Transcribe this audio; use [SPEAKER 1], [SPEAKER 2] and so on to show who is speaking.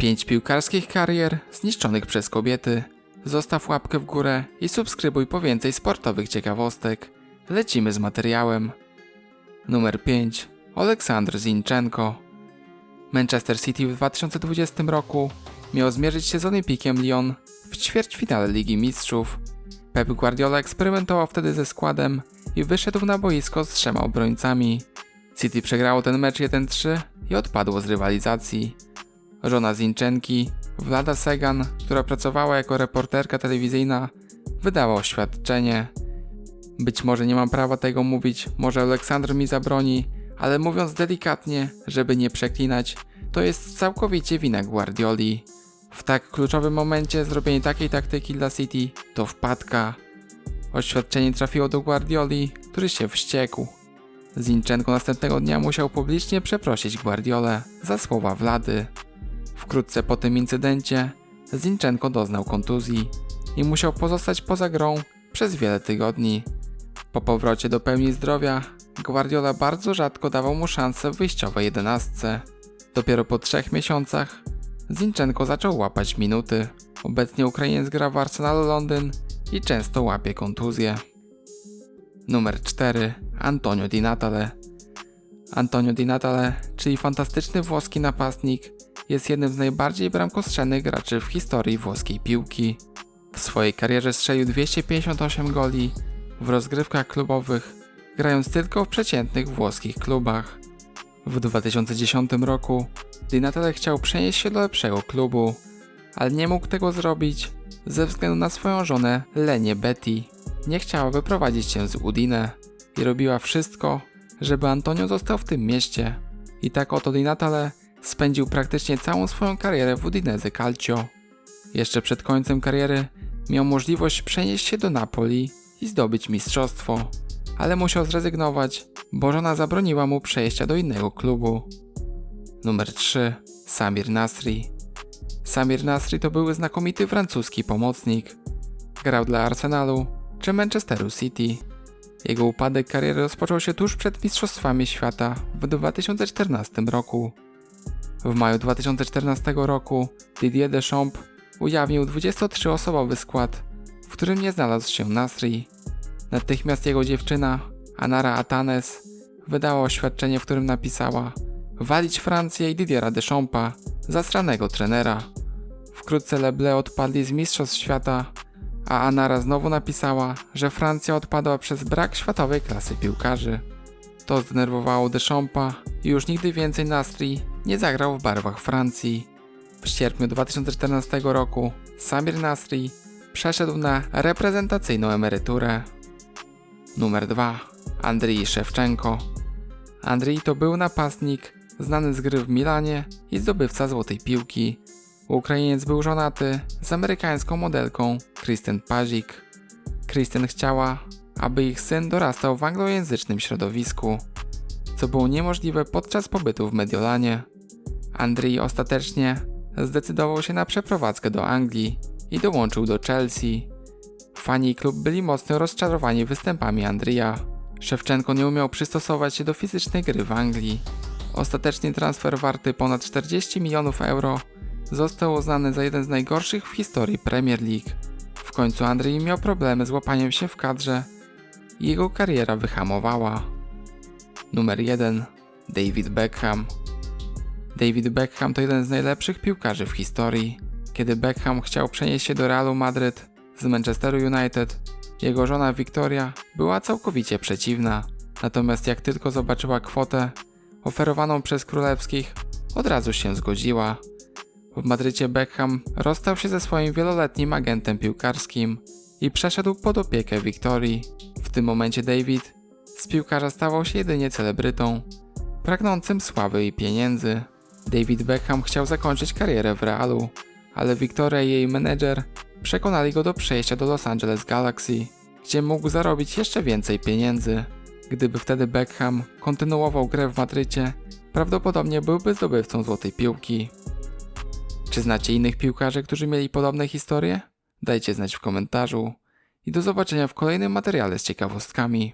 [SPEAKER 1] Pięć piłkarskich karier zniszczonych przez kobiety. Zostaw łapkę w górę i subskrybuj po więcej sportowych ciekawostek. Lecimy z materiałem. Numer 5. Oleksandr Zinchenko. Manchester City w 2020 roku miał zmierzyć się z Olympikiem Lyon w ćwierćfinale Ligi Mistrzów. Pep Guardiola eksperymentował wtedy ze składem i wyszedł na boisko z trzema obrońcami. City przegrało ten mecz 1-3 i odpadło z rywalizacji. Żona Zinchenki, Vlada Segan, która pracowała jako reporterka telewizyjna, wydała oświadczenie. Być może nie mam prawa tego mówić, może Aleksandr mi zabroni, ale mówiąc delikatnie, żeby nie przeklinać, to jest całkowicie wina Guardioli. W tak kluczowym momencie zrobienie takiej taktyki dla City to wpadka. Oświadczenie trafiło do Guardioli, który się wściekł. Zinchenko następnego dnia musiał publicznie przeprosić Guardiolę za słowa Wlady. Wkrótce po tym incydencie Zinchenko doznał kontuzji i musiał pozostać poza grą przez wiele tygodni. Po powrocie do pełni zdrowia Guardiola bardzo rzadko dawał mu szansę w wyjściowej jedenastce. Dopiero po trzech miesiącach Zinchenko zaczął łapać minuty. Obecnie Ukrainiec gra w Arsenalu Londyn i często łapie kontuzje. Numer 4. Antonio Di Natale Antonio Di Natale, czyli fantastyczny włoski napastnik, jest jednym z najbardziej bramkostrzelnych graczy w historii włoskiej piłki. W swojej karierze strzelił 258 goli w rozgrywkach klubowych, grając tylko w przeciętnych włoskich klubach. W 2010 roku Di Natale chciał przenieść się do lepszego klubu, ale nie mógł tego zrobić ze względu na swoją żonę Lenię Betty. Nie chciała wyprowadzić się z Udine i robiła wszystko, żeby Antonio został w tym mieście. I tak oto Di Natale spędził praktycznie całą swoją karierę w Udinese Calcio. Jeszcze przed końcem kariery miał możliwość przenieść się do Napoli i zdobyć mistrzostwo, ale musiał zrezygnować, bo żona zabroniła mu przejścia do innego klubu. Numer 3. Samir Nasri. Samir Nasri to był znakomity francuski pomocnik. Grał dla Arsenalu czy Manchesteru City. Jego upadek kariery rozpoczął się tuż przed Mistrzostwami Świata w 2014 roku. W maju 2014 roku Didier Deschamps ujawnił 23-osobowy skład, w którym nie znalazł się Nasri. Natychmiast jego dziewczyna, Anara Atanes, wydała oświadczenie, w którym napisała walić Francję i Didiera Deschampa, zasranego trenera. Wkrótce Leble odpadli z Mistrzostw Świata, a Anara znowu napisała, że Francja odpadła przez brak światowej klasy piłkarzy. To zdenerwowało Deschampa i już nigdy więcej Nasri nie zagrał w barwach Francji. W sierpniu 2014 roku Samir Nasri przeszedł na reprezentacyjną emeryturę. Numer 2. Andrii Szewczenko. Andrii to był napastnik znany z gry w Milanie i zdobywca złotej piłki. Ukrainiec był żonaty z amerykańską modelką Kristen Pazik. Kristen chciała, aby ich syn dorastał w anglojęzycznym środowisku, co było niemożliwe podczas pobytu w Mediolanie. Andrii ostatecznie zdecydował się na przeprowadzkę do Anglii i dołączył do Chelsea. Fani klub byli mocno rozczarowani występami Andrija. Szewczenko nie umiał przystosować się do fizycznej gry w Anglii. Ostatecznie transfer warty ponad 40 milionów euro został uznany za jeden z najgorszych w historii Premier League. W końcu Andrzej miał problemy z łapaniem się w kadrze i jego kariera wyhamowała. Numer 1. David Beckham. David Beckham to jeden z najlepszych piłkarzy w historii. Kiedy Beckham chciał przenieść się do Realu Madryt z Manchesteru United, jego żona Victoria była całkowicie przeciwna. Natomiast jak tylko zobaczyła kwotę oferowaną przez królewskich, od razu się zgodziła. W Madrycie Beckham rozstał się ze swoim wieloletnim agentem piłkarskim i przeszedł pod opiekę Wiktorii. W tym momencie David z piłkarza stawał się jedynie celebrytą, pragnącym sławy i pieniędzy. David Beckham chciał zakończyć karierę w Realu, ale Victoria i jej menedżer przekonali go do przejścia do Los Angeles Galaxy, gdzie mógł zarobić jeszcze więcej pieniędzy. Gdyby wtedy Beckham kontynuował grę w Madrycie, prawdopodobnie byłby zdobywcą złotej piłki. Czy znacie innych piłkarzy, którzy mieli podobne historie? Dajcie znać w komentarzu i do zobaczenia w kolejnym materiale z ciekawostkami.